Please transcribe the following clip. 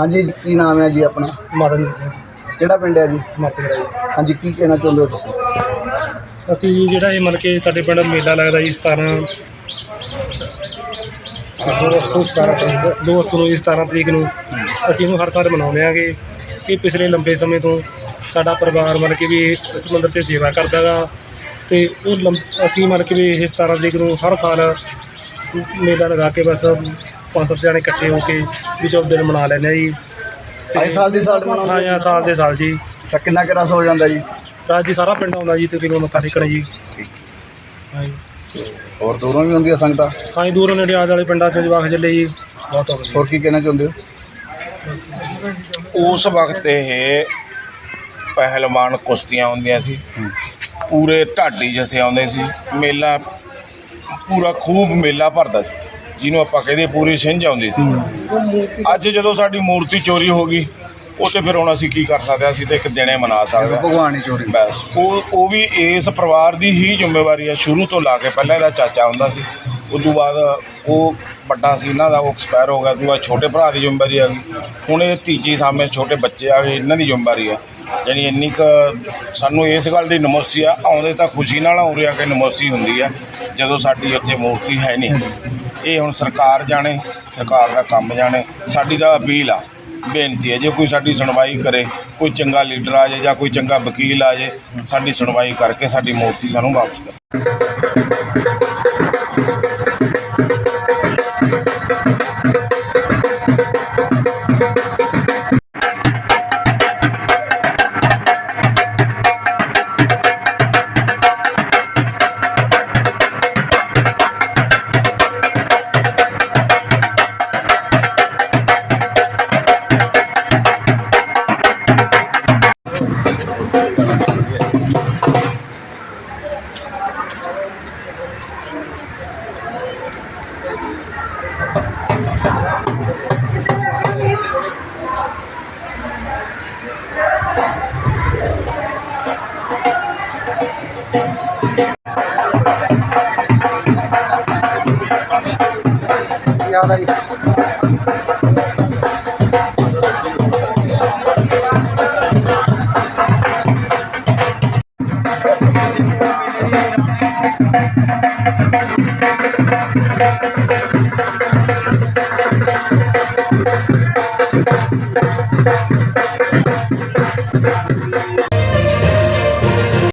ਹਾਂਜੀ ਕੀ ਨਾਮ ਹੈ ਜੀ ਆਪਣਾ? ਮਦਨ ਸਿੰਘ ਕਿਹੜਾ ਪਿੰਡ ਹੈ ਜੀ? ਮਾਤਰਾ ਜੀ। ਹਾਂਜੀ ਕੀ ਕਹਿਣਾ ਚਾਹੁੰਦੇ ਹੋ ਤੁਸੀਂ? ਅਸੀਂ ਜੀ ਜਿਹੜਾ ਇਹ ਮਤਲਬ ਕਿ ਸਾਡੇ ਪਿੰਡ ਮੇਲਾ ਲੱਗਦਾ ਜੀ 17 217 ਤਰੀਕ 200 17 ਤਰੀਕ ਨੂੰ। ਅਸੀਂ ਇਹਨੂੰ ਹਰ ਸਾਲ ਮਨਾਉਂਦੇ ਆਂਗੇ। ਇਹ ਪਿਛਲੇ ਲੰਬੇ ਸਮੇਂ ਤੋਂ ਸਾਡਾ ਪਰਿਵਾਰ ਮਤਲਬ ਕਿ ਵੀ ਇਸ ਮੰਦਿਰ ਤੇ ਸੇਵਾ ਕਰਦਾ ਗਾ। ਤੇ ਉਹ ਲੰਬ- ਅਸੀਂ ਮਤਲਬ ਕਿ ਵੀ ਇਹ 17 ਤਰੀਕ ਨੂੰ ਹਰ ਸਾਲ ਮੇਲਾ ਲਗਾ ਕੇ ਬਸ ਪੰਜ ਸੱਤ ਜਣੇ ਇਕੱਠੇ ਹੋ ਕੇ ਵੀ ਚੌ ਦਿਨ ਮਨਾ ਲੈਂਦੇ ਆ ਜੀ। ਤੇ- ਆਏ ਸਾਲ ਦੀ ਸਾਲ ਮਨਾਉਂਦੇ ਹਾਂ ਜੀ। ਸਾਲ ਦੇ ਸਾਲ ਜੀ। ਤਾਂ ਕਿੰਨਾ ਕੁ ਰਸ ਹੋ ਜਾਂਦਾ ਜੀ? ਰਾਜ ਜੀ ਸਾਰਾ ਪਿੰਡ ਆਉਂਦਾ ਜੀ ਤਕਰੀਬਨ ਮੱਥਾ ਟੇਕਣ ਜੀ। ਹਾਂ ਜੀ। ਹੋਰ ਦੂਰੋਂ ਵੀ ਹੁੰਦੀਆਂ ਸੰਗਤਾਂ? ਹਾਂ ਜੀ ਦੂਰੋਂ ਨੇੜੇ ਆਲੇ ਵਾਲੇ ਪਿੰਡਾਂ ਚੋਂ ਜਵਾਕ ਚੱਲੇ ਜੀ। ਬਹੁਤ ਹੋ ਗਏ। ਹੋਰ ਕੀ ਕਹਿਣਾ ਚਾਹੁੰਦੇ ਹੋ? ਉਸ ਵਕਤ ਇਹ ਪਹਿਲਵਾਨ ਕੁਸ਼ਤੀਆਂ ਹੁੰਦੀਆਂ ਸੀ। ਪੂਰੇ ਢਾਡੀ ਜਥੇ ਆਉਂਦੇ ਸੀ। ਮੇਲਾ ਪੂਰਾ ਖੂਬ ਮੇਲਾ ਭਰਦਾ ਸੀ। ਜਿਹਨੂੰ ਆਪਾਂ ਕਹਿੰਦੇ ਪੂਰੀ ਸਿੰਝ ਆਉਂਦੀ ਸੀ। ਅੱਜ ਜਦੋਂ ਸਾਡੀ ਮੂਰਤੀ ਚੋਰੀ ਹੋ ਗਈ ਉਹ ਤੇ ਫਿਰ ਹੁਣ ਅਸੀਂ ਕੀ ਕਰ ਸਕਦੇ ਹਾਂ? ਅਸੀਂ ਤੇ ਇੱਕ ਦਿਨੇ ਮਨਾ ਸਕਦੇ ਹਾਂ। ਭਗਵਾਨ ਹੀ ਚੋਰੀ। ਬਸ। ਉਹ ਉਹ ਵੀ ਇਸ ਪਰਿਵਾਰ ਦੀ ਹੀ ਜ਼ਿੰਮੇਵਾਰੀ ਹੈ ਸ਼ੁਰੂ ਤੋਂ ਲਾ ਕੇ ਪਹਿਲਾਂ ਇਹਦਾ ਚਾਚਾ ਹੁੰਦਾ ਸੀ। ਉਸ ਤੋਂ ਬਾਅਦ ਉਹ ਵੱਡਾ ਸੀ ਇਹਨਾਂ ਦਾ ਉਹ ਐਕਸਪਾਇਰ ਹੋ ਗਿਆ, ਉਸ ਤੋਂ ਬਾਅਦ ਛੋਟੇ ਭਰਾ ਦੀ ਜ਼ਿੰਮੇਵਾਰੀ ਆ ਗਈ। ਹੁਣ ਇਹ ਤੀਜੀ ਸਾਹਮਣੇ ਛੋਟੇ ਬੱਚੇ ਆ ਗਏ ਇਹਨਾਂ ਦੀ ਜ਼ਿੰਮੇਵਾਰੀ ਆ। ਯਾਨੀ ਇੰਨੀ ਕੁ ਸਾਨੂੰ ਇਸ ਗੱਲ ਦੀ ਨਮੋਸੀ ਆ, ਆਉਂਦੇ ਤਾਂ ਖੁਸ਼ੀ ਨਾਲ ਆਉਂਦੇ ਆ ਕਿ ਨਮੋਸੀ ਹੁੰਦੀ ਆ, ਜਦੋਂ ਸਾਡੀ ਉੱਥੇ ਮੂਰਤੀ ਹੈ ਨਹੀਂ। ਇਹ ਹੁਣ ਸਰਕਾਰ ਜਾਣੇ, ਸਰਕਾਰ ਦਾ ਕੰਮ ਜਾਣੇ, ਸਾਡੀ ਤਾਂ ਅਪੀਲ ਆ, ਬੇਨਤੀ ਹੈ ਜੇ ਕੋਈ ਸਾਡੀ ਸੁਣਵਾਈ ਕਰੇ, ਕੋਈ ਚੰਗਾ ਲੀਡਰ ਆ ਜਾਏ ਜਾਂ ਕੋਈ ਚੰਗਾ ਵਕੀਲ ਆ ਜਾਏ, ਸਾਡੀ ਸੁਣਵਾਈ ਕਰਕੇ ਸਾਡੀ ਮੂਰਤੀ ਸਾਨੂੰ ਵਾਪਸ ਕਰੇ। vào đây